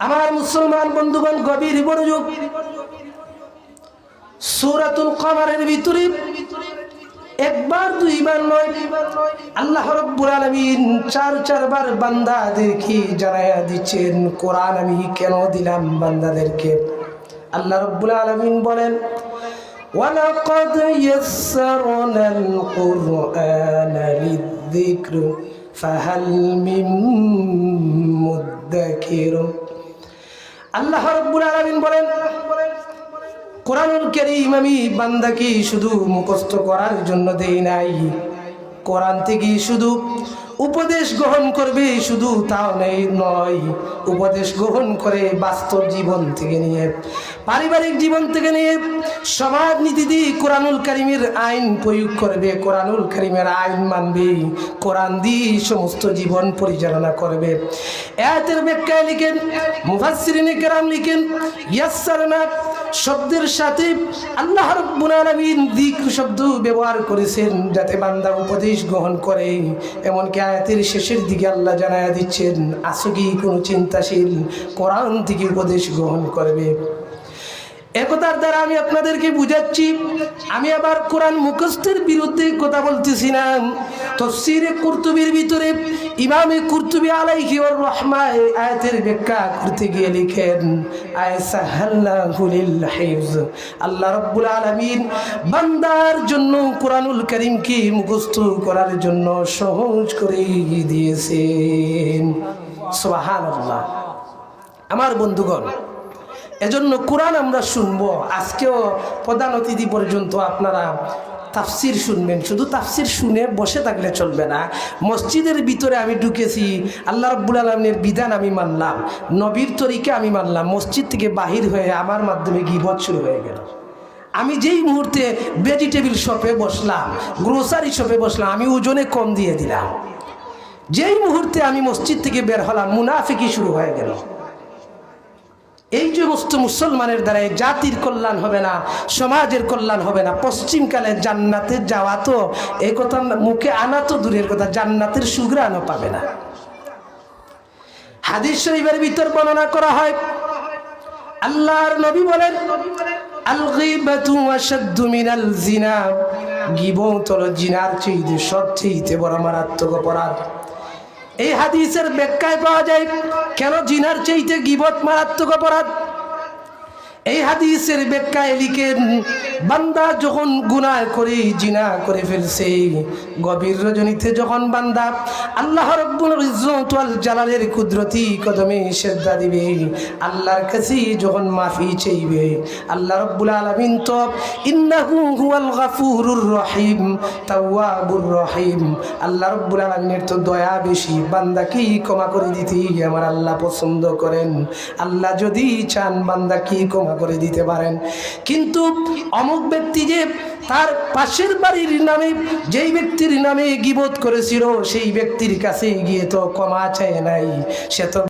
আমার মুসলমান বন্ধুগণ গভীর মনোযোগ সূরাতুল কমারের ভিতরে একবার দুইবার নয় আল্লাহ রব্বুল আলামিন চার চারবার বান্দাদেরকে জানায়া দিচ্ছেন কোরআন আমি কেন দিলাম বান্দাদেরকে আল্লাহ রব্বুল আলামিন বলেন ولقد يسرنا القرآن للذكر فهل من مدكر আল্লাহ রব্বুল আলামিন বলেন কোরআনুল করিম আমি বান্দাকে শুধু মুখস্থ করার জন্য দেই নাই। কোরআন থেকে শুধু উপদেশ গ্রহণ করবে, শুধু তাও নেই, নয়। উপদেশ গ্রহণ করে বাস্তব জীবন থেকে নিয়ে, পারিবারিক জীবন থেকে নিয়ে সমাজ নীতি দিয়ে কোরআনুল করিমের আইন প্রয়োগ করবে, কোরআনুল করিমের আইন মানবে, কোরআন দিয়ে সমস্ত জীবন পরিচালনা করবে। এতের ব্যাখ্যায় লিখেন, মুফাসসিরিনে কেরাম লিখেন, ইয়াসসারনা শব্দের সাথে আল্লাহ রব্বুল আলামিন শব্দ ব্যবহার করেছেন যাতে বান্দা উপদেশ গ্রহণ করে। এমনকি আয়াতের শেষের দিকে আল্লাহ জানায়া দিচ্ছেন আছে কি কোনো চিন্তাশীল কোরআন থেকে উপদেশ গ্রহণ করবে। একতার দ্বারা আমি আপনাদেরকে বুঝাচ্ছি, আমি আবার কোরআন মুখস্থের বিরুদ্ধে কথা বলতেছি না। তফসিরে কুর্তুবির ভিতরে ইমামে কুর্তুবি আলাইহি ওর রহমা এই আয়াতের ব্যাখ্যা করতে গিয়ে লিখেন আল্লাহ রাব্বুল আলামিন বান্দার জন্য কোরআনুল করিমকে মুখস্থ করার জন্য সহজ করে দিয়েছেন। সুবহানাল্লাহ। আমার বন্ধুগণ এজন্য কোরআন আমরা শুনব। আজকেও প্রধান অতিথি পর্যন্ত আপনারা তাফসির শুনবেন। শুধু তাফসির শুনে বসে থাকলে চলবে না। মসজিদের ভিতরে আমি ঢুকেছি, আল্লাহ রব্বুল আলমের বিধান আমি মানলাম, নবীর তরিকে আমি মানলাম, মসজিদ থেকে বাহির হয়ে আমার মাধ্যমে গিবত শুরু হয়ে গেল। আমি যেই মুহূর্তে ভেজিটেবিল শপে বসলাম গ্রোসারি শপে বসলাম, আমি ওজনে কম দিয়ে দিলাম। যেই মুহূর্তে আমি মসজিদ থেকে বের হলাম, মুনাফিকি শুরু হয়ে গেল। এই সমস্ত মুসলমানের দ্বারা জাতির কল্যাণ হবে না, সমাজের কল্যাণ হবে না। পশ্চিমকালে জান্নাতে যাওয়া তো এই কথা মুখে আনা তো দূরের কথা, জান্নাতের সুগ্রাণও পাবে না। হাদিস শরীফের ভিতর বর্ণনা করা হয়, আল্লাহর নবী বলেন জিনার চেয়ে সবচেয়ে বড় মারাত্মক অপরাধ। এই হাদিসের ব্যাখ্যায় পাওয়া যায় কেন জিনার চাইতে গিবত মারাত্মক অপরাধ? এই হাদিসের ব্যাখ্যায় লিখেন বান্দা যখন গুনাহ করে, জিনা করে ফেলছে, গভীর রজনীতে যখন বান্দা আল্লাহ রব্বুল জালালের কুদরতি কদমে শ্রদ্ধা দিবে, আল্লাহর কাছে যখন মাফি চাইবে, আল্লাহ রব্বুল আলামিন তো ইন্নাহু হুয়াল গাফুরুর রহিম, তাওয়াবুর রহিম। আল্লাহ রব্বুল আলামিনের তো দয়া বেশি, বান্দাকে ক্ষমা করে দিতে আমার আল্লাহ পছন্দ করেন। আল্লাহ যদি চান বান্দা কি ক্ষমা করে দিতে পারেন। কিন্তু অমুক ব্যক্তি যে তার পাশের বাড়ির নামে, যেই ব্যক্তির নামে গিবোধ করেছিল, সেই ব্যক্তির কাছে গিয়ে তো ক্ষমা চায় নাই। সে তো